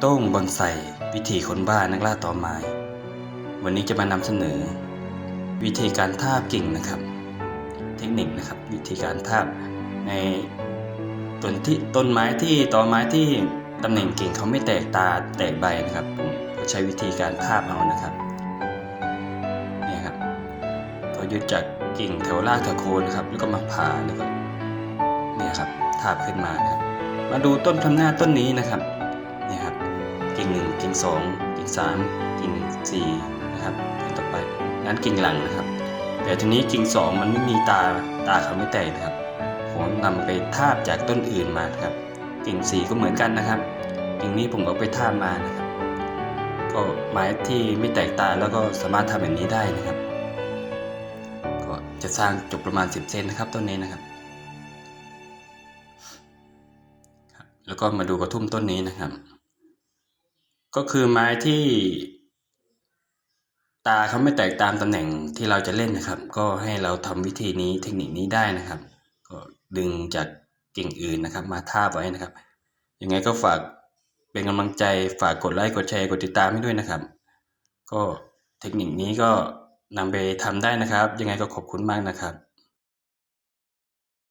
โต้งบอนไซวิธีคนบ้านักล่าต่อไม้ วันนี้จะมานำเสนอ วิธีการทาบกิ่งนะครับ เทคนิคนะครับ วิธีการทาบในต้นที่ต้นไม้ที่ตอไม้ที่ตำแหน่งกิ่งเขาไม่แตกตาแตกใบนะครับผมก็ใช้วิธีการทาบเอานะครับเนี่ยครับก็ยึดจากกิ่งแถวรากแถวโคนนะครับ แล้วก็มาผ่าแล้วก็เนี่ยครับทาบขึ้นมานะครับ มาดูต้นคำหน้าต้นนี้นะครับ งกิ่งสองกิ่งสามกิ่งสี่นะครับต่อไปนั้นกิ่งหลังนะครับ แต่ทีนี้กิ่งสองมันไม่มีตาตาเขาไม่แตกนะครับผมนำไปทาบจากต้นอื่นมาครับ กิ่งสี่ก็เหมือนกันนะครับ กิ่งนี้ผมเอาไปทาบมานะครับ ก็ไม้ที่ไม่แตกตาแล้วก็สามารถทำแบบนี้ได้นะครับ ก็จะสร้างจบประมาณ 10 เซนนะครับต้นนี้นะครับแล้วก็มาดูกระทุ่มต้นนี้นะครับ ก็คือไม้ที่ตาเขาไม่แตกตามตำแหน่งที่เราจะเล่นนะครับ ก็ให้เราทำวิธีนี้เทคนิคนี้ได้นะครับ ก็ดึงจากกิ่งอื่นนะครับ มาทาบไว้นะครับ ยังไงก็ฝากเป็นกำลังใจฝากกดไลค์กดแชร์กดติดตามให้ด้วยนะครับ ก็เทคนิคนี้ก็นำไปทำได้นะครับ ยังไงก็ขอบคุณมากนะครับ